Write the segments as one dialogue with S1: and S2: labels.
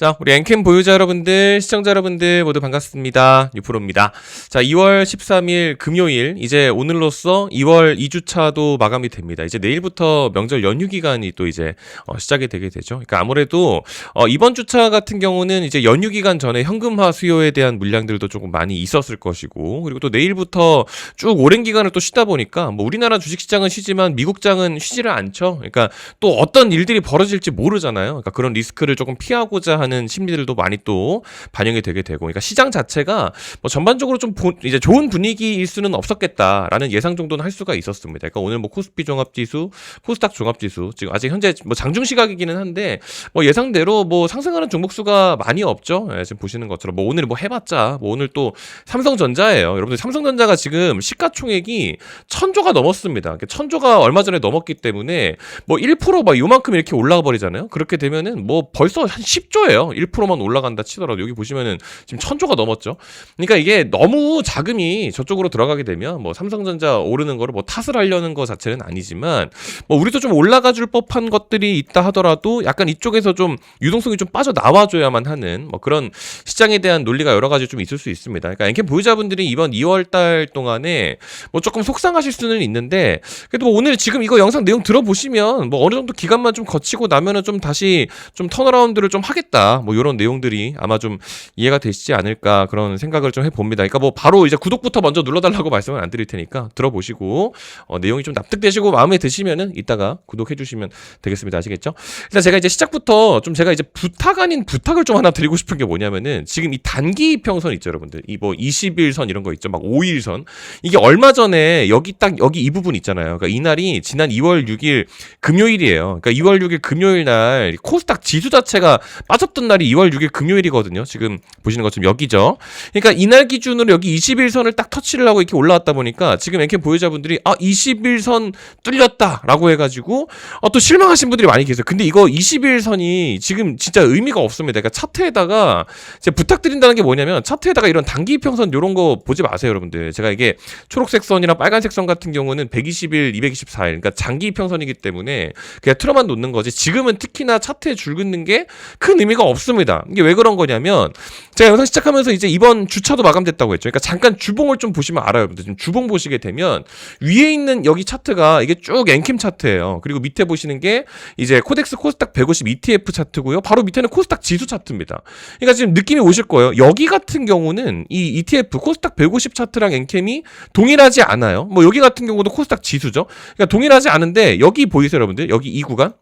S1: 자, 우리 엔캠 보유자 여러분들, 시청자 여러분들 모두 반갑습니다. 유프로입니다. 자, 2월 13일 금요일, 이제 오늘로써 2월 2주차도 마감이 됩니다. 이제 내일부터 명절 연휴 기간이 또 이제 어, 시작이 되게 되죠. 그러니까 아무래도 어, 이번 주차 같은 경우는 이제 연휴 기간 전에 현금화 수요에 대한 물량들도 조금 많이 있었을 것이고, 그리고 또 내일부터 쭉 오랜 기간을 또 쉬다 보니까 뭐 우리나라 주식시장은 쉬지만 미국장은 쉬지를 않죠. 그러니까 또 어떤 일들이 벌어질지 모르잖아요. 그러니까 그런 리스크를 조금 피하고자 하는 심리들도 많이 또 반영이 되게 되고, 그러니까 시장 자체가 뭐 전반적으로 좀 보- 이제 좋은 분위기일 수는 없었겠다라는 예상 정도는 할 수가 있었습니다. 그러니까 오늘 뭐 코스피 종합지수, 코스닥 종합지수 지금 아직 현재 뭐 장중 시각이기는 한데 뭐 예상대로 뭐 상승하는 종목 수가 많이 없죠. 예, 지금 보시는 것처럼 뭐 오늘 뭐 해봤자 뭐 오늘 또 삼성전자예요. 여러분들 삼성전자가 지금 시가총액이 천조가 넘었습니다. 그러니까 천조가 얼마 전에 넘었기 때문에 뭐 1%막 요만큼 이렇게 올라가 버리잖아요. 그렇게 되면은 뭐 벌써 한 10조예요. 1%만 올라간다 치더라도 여기 보시면은 지금 천조가 넘었죠. 그러니까 이게 너무 자금이 저쪽으로 들어가게 되면 뭐 삼성전자 오르는 거를 뭐 탓을 하려는 거 자체는 아니지만 뭐 우리도 좀 올라가 줄 법한 것들이 있다 하더라도 약간 이쪽에서 좀 유동성이 좀 빠져 나와줘야만 하는 뭐 그런 시장에 대한 논리가 여러 가지 좀 있을 수 있습니다. 그러니까 엔캠 보유자분들이 이번 2월 달 동안에 뭐 조금 속상하실 수는 있는데 그래도 뭐 오늘 지금 이거 영상 내용 들어보시면 뭐 어느 정도 기간만 좀 거치고 나면은 좀 다시 좀 턴어라운드를 좀 하겠다 뭐 이런 내용들이 아마 좀 이해가 되시지 않을까 그런 생각을 좀 해봅니다. 그러니까 뭐 바로 이제 구독부터 먼저 눌러달라고 말씀을 안 드릴 테니까 들어보시고 어, 내용이 좀 납득되시고 마음에 드시면은 이따가 구독해 주시면 되겠습니다. 아시겠죠? 일단 제가 이제 시작부터 좀 제가 이제 부탁 아닌 부탁을 좀 하나 드리고 싶은 게 뭐냐면은 지금 이 단기 평선 있죠, 여러분들. 이 뭐 20일선 이런 거 있죠. 막 5일선. 이게 얼마 전에 여기 딱 여기 이 부분 있잖아요. 그러니까 이날이 지난 2월 6일 금요일이에요. 그러니까 2월 6일 금요일 날 코스닥 지수 자체가 빠졌던 날이 2월 6일 금요일이거든요. 지금 보시는 것처럼 여기죠. 그러니까 이날 기준으로 여기 21선을 딱 터치를 하고 이렇게 올라왔다 보니까 지금 엔캠 보유자분들이 아 21선 뚫렸다라고 해가지고 어, 또 실망하신 분들이 많이 계세요. 근데 이거 21선이 지금 진짜 의미가 없습니다. 그러니까 차트에다가 제가 부탁드린다는 게 뭐냐면 차트에다가 이런 단기 평선 이런 거 보지 마세요, 여러분들. 제가 이게 초록색 선이랑 빨간색 선 같은 경우는 120일, 224일, 그러니까 장기 평선이기 때문에 그냥 틀어만 놓는 거지. 지금은 특히나 차트에 줄 긋는 게 큰 의미가 없습니다. 이게 왜 그런 거냐면 제가 영상 시작하면서 이제 이번 주차도 마감됐다고 했죠. 그러니까 잠깐 주봉을 좀 보시면 알아요. 지금 주봉 보시게 되면 위에 있는 여기 차트가 이게 쭉 엔킴 차트예요. 그리고 밑에 보시는 게 이제 코덱스 코스닥 150 ETF 차트고요. 바로 밑에는 코스닥 지수 차트입니다. 그러니까 지금 느낌이 오실 거예요. 여기 같은 경우는 이 ETF 코스닥 150 차트랑 엔캠이 동일하지 않아요. 뭐 여기 같은 경우도 코스닥 지수죠. 그러니까 동일하지 않은데 여기 보이세요, 여러분들? 여기 이 구간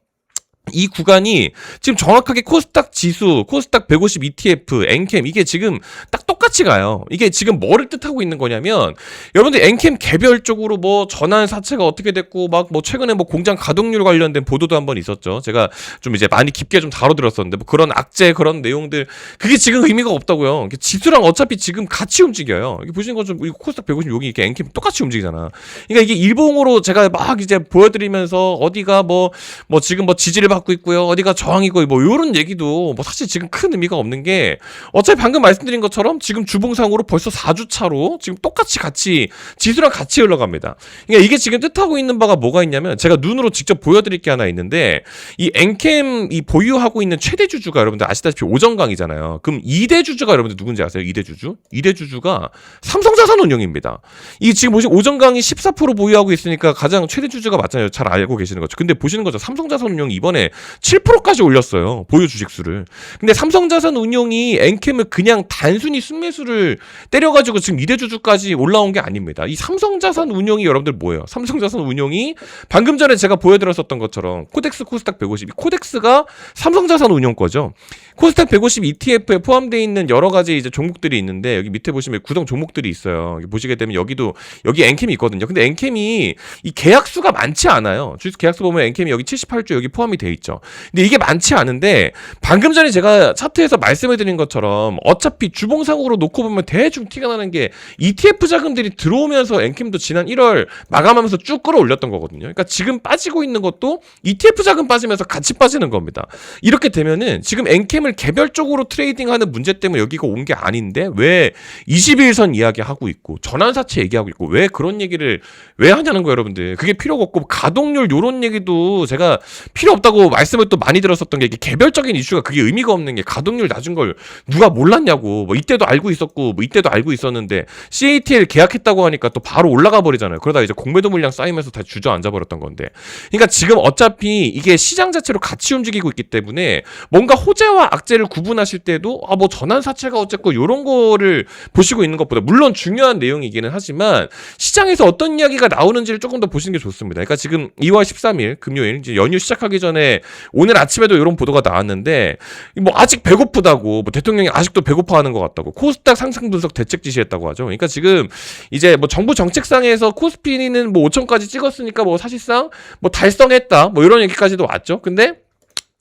S1: 이 구간이 지금 정확하게 코스닥 지수, 코스닥 150 ETF, 엔캠 이게 지금 딱 똑같이 가요. 이게 지금 뭐를 뜻하고 있는 거냐면 여러분들 엔캠 개별적으로 뭐 전환 사채가 어떻게 됐고 막 뭐 최근에 뭐 공장 가동률 관련된 보도도 한번 있었죠. 제가 좀 이제 많이 깊게 좀 다뤄들었었는데 뭐 그런 악재 그런 내용들 그게 지금 의미가 없다고요. 지수랑 어차피 지금 같이 움직여요. 이게 보시는 것좀 코스닥 150 여기 이렇게 엔캠 똑같이 움직이잖아. 그러니까 이게 일봉으로 제가 막 이제 보여드리면서 어디가 뭐뭐 지금 뭐 지지를 받고 있고요. 어디가 저항이고 뭐 요런 얘기도 뭐 사실 지금 큰 의미가 없는 게 어차피 방금 말씀드린 것처럼 지금 주봉상으로 벌써 4주 차로 지금 똑같이 같이 지수랑 같이 흘러갑니다. 그러니까 이게 지금 뜻하고 있는 바가 뭐가 있냐면 제가 눈으로 직접 보여드릴 게 하나 있는데 이 엔캠 이 보유하고 있는 최대 주주가 여러분들 아시다시피 오정강이잖아요. 그럼 2대 주주가 여러분들 누군지 아세요? 2대 주주? 2대 주주가 삼성자산 운용입니다. 이 지금 보시면 오정강이 14% 보유하고 있으니까 가장 최대 주주가 맞잖아요. 잘 알고 계시는 거죠. 근데 보시는 거죠. 삼성자산 운용이 이번에 7%까지 올렸어요. 보유 주식수를. 근데 삼성자산 운용이 엔캠을 그냥 단순히 순매수를 때려가지고 지금 2대 주주까지 올라온 게 아닙니다. 이 삼성자산 운용이 여러분들 뭐예요? 삼성자산 운용이 방금 전에 제가 보여드렸었던 것처럼 코덱스 코스닥 150, 이 코덱스가 삼성자산 운용 거죠. 코스닥 150 ETF에 포함되어 있는 여러 가지 이제 종목들이 있는데 여기 밑에 보시면 구성 종목들이 있어요. 보시게 되면 여기도 여기 엔캠이 있거든요. 근데 엔캠이 이 계약수가 많지 않아요. 주식 계약수 보면 엔캠이 여기 78조 여기 포함이 돼 있죠. 근데 이게 많지 않은데 방금 전에 제가 차트에서 말씀해 드린 것처럼 어차피 주봉상으로 놓고 보면 대충 티가 나는 게 ETF 자금들이 들어오면서 엔캠도 지난 1월 마감하면서 쭉 끌어올렸던 거거든요. 그러니까 지금 빠지고 있는 것도 ETF 자금 빠지면서 같이 빠지는 겁니다. 이렇게 되면은 지금 엔캠을 개별적으로 트레이딩하는 문제 때문에 여기가 온 게 아닌데 왜 21선 이야기하고 있고 전환사채 얘기하고 있고 왜 그런 얘기를 왜 하냐는 거예요, 여러분들. 그게 필요가 없고 가동률 요런 얘기도 제가 필요 없다고 그렇다고 말씀을 또 많이 들었었던 게 이게 개별적인 이슈가 그게 의미가 없는 게 가동률 낮은 걸 누가 몰랐냐고 뭐 이때도 알고 있었고 뭐 이때도 알고 있었는데 CATL 계약했다고 하니까 또 바로 올라가 버리잖아요. 그러다 이제 공매도 물량 쌓이면서 다 주저앉아 버렸던 건데. 그러니까 지금 어차피 이게 시장 자체로 같이 움직이고 있기 때문에 뭔가 호재와 악재를 구분하실 때도 아 뭐 전환 사채가 어쨌고 요런 거를 보시고 있는 것보다 물론 중요한 내용이기는 하지만 시장에서 어떤 이야기가 나오는지를 조금 더 보시는 게 좋습니다. 그러니까 지금 2월 13일 금요일 이제 연휴 시작하기 전에 오늘 아침에도 이런 보도가 나왔는데 뭐 아직 배고프다고 뭐 대통령이 아직도 배고파하는 것 같다고 코스닥 상승 분석 대책 지시했다고 하죠. 그러니까 지금 이제 뭐 정부 정책상에서 코스피는 뭐 5천까지 찍었으니까 뭐 사실상 뭐 달성했다 뭐 이런 얘기까지도 왔죠. 근데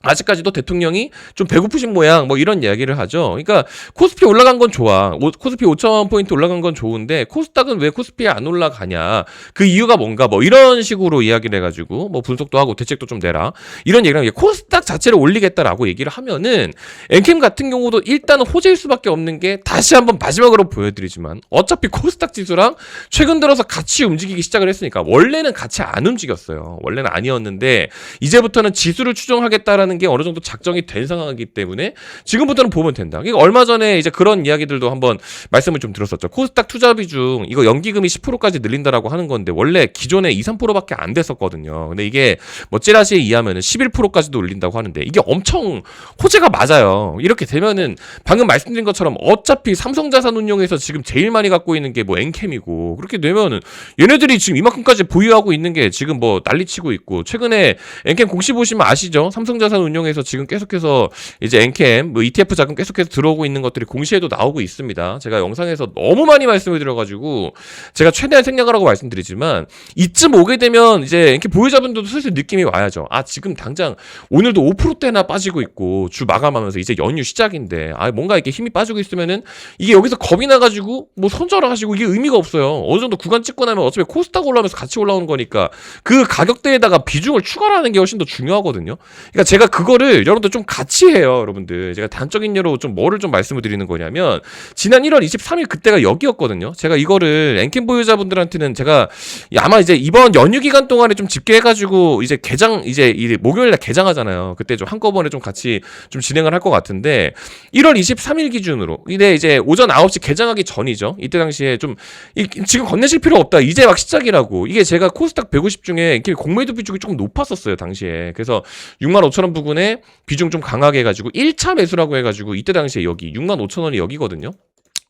S1: 아직까지도 대통령이 좀 배고프신 모양 뭐 이런 이야기를 하죠. 그러니까 코스피 올라간 건 좋아. 오- 코스피 5천 포인트 올라간 건 좋은데 코스닥은 왜 코스피에 안 올라가냐? 그 이유가 뭔가 뭐 이런 식으로 이야기를 해가지고 뭐 분석도 하고 대책도 좀 내라 이런 얘기를 게 코스닥 자체를 올리겠다라고 얘기를 하면은 엔캠 같은 경우도 일단은 호재일 수밖에 없는 게 다시 한번 마지막으로 보여드리지만 어차피 코스닥 지수랑 최근 들어서 같이 움직이기 시작을 했으니까 원래는 같이 안 움직였어요. 원래는 아니었는데 이제부터는 지수를 추종하겠다라 는 게 어느 정도 작정이 된 상황이기 때문에 지금부터는 보면 된다. 그러니까 얼마 전에 이제 그런 이야기들도 한번 말씀을 좀 들었었죠. 코스닥 투자 비중 이거 연기금이 10%까지 늘린다라고 하는 건데 원래 기존에 2, 3%밖에 안 됐었거든요. 근데 이게 뭐 찌라시에 의하면은 11%까지도 올린다고 하는데 이게 엄청 호재가 맞아요. 이렇게 되면은 방금 말씀드린 것처럼 어차피 삼성자산운용에서 지금 제일 많이 갖고 있는 게 뭐 엔캠이고 그렇게 되면은 얘네들이 지금 이만큼까지 보유하고 있는 게 지금 뭐 난리치고 있고 최근에 엔캠 공시 보시면 아시죠? 삼성자산 운용에서 지금 계속해서 이제 엔캠 뭐 ETF 자금 계속해서 들어오고 있는 것들이 공시에도 나오고 있습니다. 제가 영상에서 너무 많이 말씀을 드려가지고 제가 최대한 생략을 하고 말씀드리지만 이쯤 오게 되면 이제 엔캠 보유자분들도 슬슬 느낌이 와야죠. 아 지금 당장 오늘도 5%대나 빠지고 있고 주 마감하면서 이제 연휴 시작인데 아 뭔가 이렇게 힘이 빠지고 있으면은 이게 여기서 겁이 나가지고 뭐 손절하시고 이게 의미가 없어요. 어느 정도 구간 찍고 나면 어차피 코스닥 올라오면서 같이 올라오는 거니까 그 가격대에다가 비중을 추가하는 게 훨씬 더 중요하거든요. 그러니까 제가 그거를 여러분들 좀 같이 해요, 여러분들. 제가 단적인 예로 좀 뭐를 좀 말씀을 드리는 거냐면 지난 1월 23일 그때가 여기였거든요. 제가 이거를 엔캠 보유자분들한테는 제가 아마 이제 이번 연휴 기간 동안에 좀 집계해가지고 이제 개장 이제 이 목요일 날 개장하잖아요. 그때 좀 한꺼번에 좀 같이 좀 진행을 할 것 같은데 1월 23일 기준으로 이때 이제 오전 9시 개장하기 전이죠. 이때 당시에 좀 이- 지금 건네실 필요 없다. 이제 막 시작이라고. 이게 제가 코스닥 150 중에 이렇게 공매도 비중이 조금 높았었어요 당시에. 그래서 6만 5천 원 부근에 비중 좀 강하게 해가지고 1차 매수라고 해가지고 이때 당시에 여기 6만 5천 원이 여기거든요.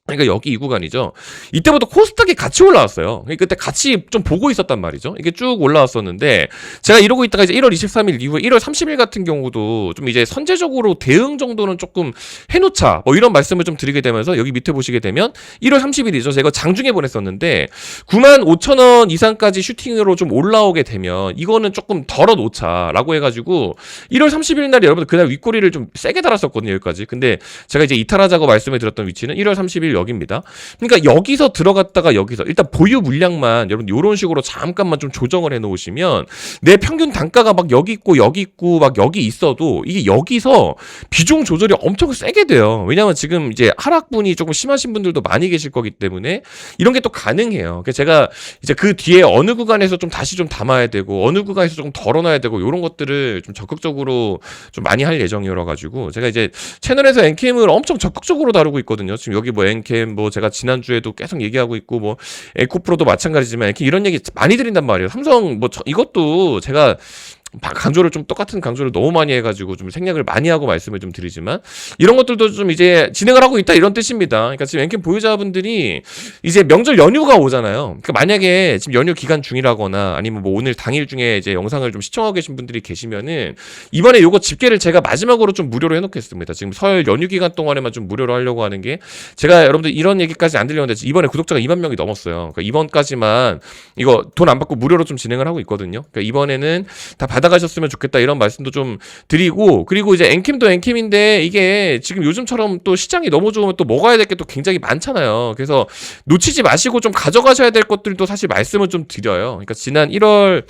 S1: 그러니까 여기 이 구간이죠. 이때부터 코스닥이 같이 올라왔어요. 그러니까 그때 같이 좀 보고 있었단 말이죠. 이게 쭉 올라왔었는데 제가 이러고 있다가 이제 1월 23일 이후에 1월 30일 같은 경우도 좀 이제 선제적으로 대응 정도는 조금 해놓자 뭐 이런 말씀을 좀 드리게 되면서 여기 밑에 보시게 되면 1월 30일이죠. 제가 장중에 보냈었는데 9만 5천 원 이상까지 슈팅으로 좀 올라오게 되면 이거는 조금 덜어 놓자라고 해가지고 1월 30일 날 여러분들 그날 윗꼬리를 좀 세게 달았었거든요 여기까지. 근데 제가 이제 이탈하자고 말씀을 드렸던 위치는 1월 30일 여기입니다. 그러니까 여기서 들어갔다가 여기서 일단 보유 물량만 여러분 이런 식으로 잠깐만 좀 조정을 해 놓으시면 내 평균 단가가 막 여기 있고 여기 있고 막 여기 있어도 이게 여기서 비중 조절이 엄청 세게 돼요. 왜냐하면 지금 이제 하락분이 조금 심하신 분들도 많이 계실 거기 때문에 이런 게 또 가능해요. 그래서 제가 이제 그 뒤에 어느 구간에서 좀 다시 좀 담아야 되고 어느 구간에서 조금 덜어놔야 되고 이런 것들을 좀 적극적으로 좀 많이 할 예정이라 가지고 제가 이제 채널에서 엔캠을 엄청 적극적으로 다루고 있거든요. 지금 여기 뭐 엔캠 뭐 제가 지난 주에도 계속 얘기하고 있고 뭐 에코프로도 마찬가지지만 엔캠 이런 얘기 많이 드린단 말이에요. 삼성 뭐 저- 이것도 제가 바- 강조를 좀 똑같은 강조를 너무 많이 해가지고 좀 생략을 많이 하고 말씀을 좀 드리지만 이런 것들도 좀 이제 진행을 하고 있다 이런 뜻입니다. 그러니까 지금 엔캠 보유자분들이 이제 명절 연휴가 오잖아요. 그러니까 만약에 지금 연휴 기간 중이라거나 아니면 뭐 오늘 당일 중에 이제 영상을 좀 시청하고 계신 분들이 계시면은 이번에 요거 집계를 제가 마지막으로 좀 무료로 해놓겠습니다. 지금 설 연휴 기간 동안에만 좀 무료로 하려고 하는 게 제가 여러분들 이런 얘기까지 안 들렸는데 이번에 구독자가 2만 명이 넘었어요. 그러니까 이번까지만 이거 돈 안 받고 무료로 좀 진행을 하고 있거든요. 그러니까 이번에는 다 받아가셨으면 좋겠다 이런 말씀도 좀 드리고 그리고 이제 엔캠도 엔캠인데 이게 지금 요즘처럼 또 시장이 너무 좋으면 또 먹어야 될 게 또 굉장히 많잖아요. 그래서 놓치지 마시고 좀 가져가셔야 될 것들도 사실 말씀을 좀 드려요. 그러니까 지난 1월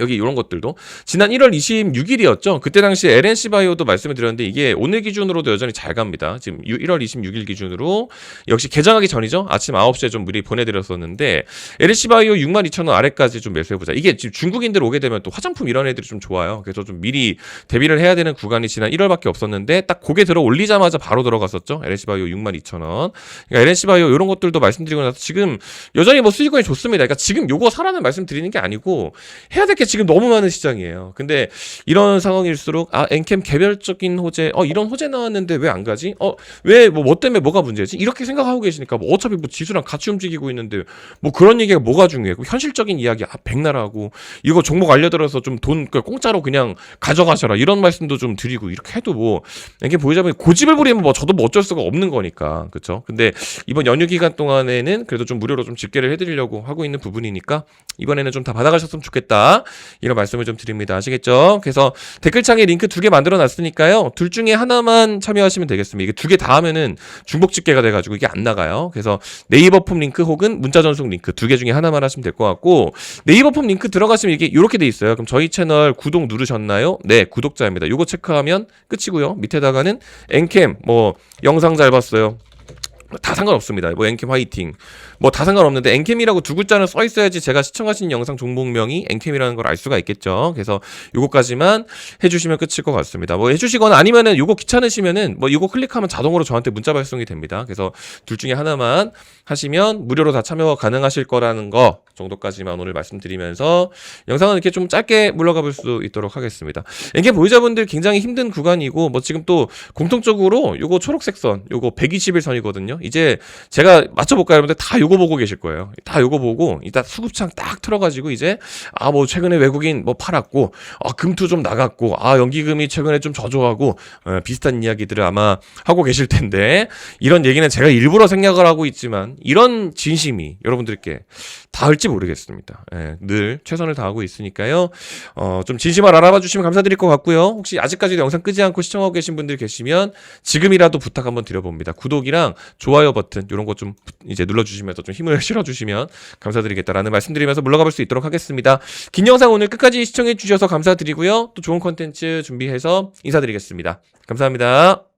S1: 여기 이런 것들도 지난 1월 26일이었죠. 그때 당시 LNC 바이오도 말씀을 드렸는데 이게 오늘 기준으로도 여전히 잘 갑니다. 지금 1월 26일 기준으로 역시 개장하기 전이죠. 아침 9시에 좀 미리 보내드렸었는데 LNC 바이오 62,000원 아래까지 좀 매수해보자. 이게 지금 중국인들 오게 되면 또 화장품 이런 애들이 좀 좋아요. 그래서 좀 미리 대비를 해야 되는 구간이 지난 1월밖에 없었는데 딱 고개 들어 올리자마자 바로 들어갔었죠. LNC 바이오 62,000원. 그러니까 LNC 바이오 이런 것들도 말씀드리고 나서 지금 여전히 뭐 수익권이 좋습니다. 그러니까 지금 요거 사라는 말씀 드리는 게 아니고 해야 될 게 지금 너무 많은 시장이에요. 근데 이런 상황일수록 아 엔캠 개별적인 호재 어 이런 호재 나왔는데 왜 안 가지? 어왜뭐 뭐 때문에 뭐가 문제지? 이렇게 생각하고 계시니까 뭐 어차피 뭐 지수랑 같이 움직이고 있는데 뭐 그런 얘기가 뭐가 중요해? 그 현실적인 이야기 아 백나라고 이거 종목 알려들어서 좀 돈 공짜로 그냥 가져가셔라 이런 말씀도 좀 드리고 이렇게 해도 뭐 엔캠 보유자분이 고집을 부리면 뭐 저도 뭐 어쩔 수가 없는 거니까 그렇죠? 근데 이번 연휴 기간 동안에는 그래도 좀 무료로 좀 집계를 해드리려고 하고 있는 부분이니까 이번에는 좀 다 받아가셨으면 좋겠다. 이런 말씀을 좀 드립니다. 아시겠죠? 그래서 댓글창에 링크 두 개 만들어 놨으니까요. 둘 중에 하나만 참여하시면 되겠습니다. 이게 두 개 다 하면은 중복 집계가 돼가지고 이게 안 나가요. 그래서 네이버 폼 링크 혹은 문자 전송 링크 두 개 중에 하나만 하시면 될 것 같고 네이버 폼 링크 들어가시면 이게 이렇게 돼 있어요. 그럼 저희 채널 구독 누르셨나요? 네, 구독자입니다. 요거 체크하면 끝이고요. 밑에다가는 엔캠 뭐 영상 잘 봤어요. 다 상관없습니다. 뭐 엔캠 화이팅. 뭐 다 상관없는데 엔캠이라고 두 글자는 써 있어야지 제가 시청하신 영상 종목명이 엔캠이라는 걸 알 수가 있겠죠. 그래서 요거까지만 해주시면 끝일 것 같습니다. 뭐 해주시거나 아니면은 요거 귀찮으시면은 뭐 요거 클릭하면 자동으로 저한테 문자 발송이 됩니다. 그래서 둘 중에 하나만 하시면 무료로 다 참여 가능하실 거라는 거 정도까지만 오늘 말씀드리면서 영상은 이렇게 좀 짧게 물러가 볼 수 있도록 하겠습니다. 엔캠 보유자분들 굉장히 힘든 구간이고 뭐 지금 또 공통적으로 요거 초록색 선 요거 120일 선이거든요. 이제 제가 맞춰볼까요, 여러분들? 다 요거 보고 계실 거예요. 다 요거 보고 이따 수급창 딱 틀어가지고 이제 아 뭐 최근에 외국인 뭐 팔았고 아 금투 좀 나갔고 아 연기금이 최근에 좀 저조하고 어, 비슷한 이야기들을 아마 하고 계실 텐데 이런 얘기는 제가 일부러 생략을 하고 있지만 이런 진심이 여러분들께 닿을지 모르겠습니다. 예, 늘 최선을 다하고 있으니까요. 어, 좀 진심을 알아봐 주시면 감사드릴 것 같고요. 혹시 아직까지도 영상 끄지 않고 시청하고 계신 분들 계시면 지금이라도 부탁 한번 드려봅니다. 구독이랑 좋아요 버튼 이런 거 좀 이제 눌러주시면 서 좀 힘을 실어주시면 감사드리겠다라는 말씀드리면서 물러가 볼 수 있도록 하겠습니다. 긴 영상 오늘 끝까지 시청해 주셔서 감사드리고요. 또 좋은 컨텐츠 준비해서 인사드리겠습니다. 감사합니다.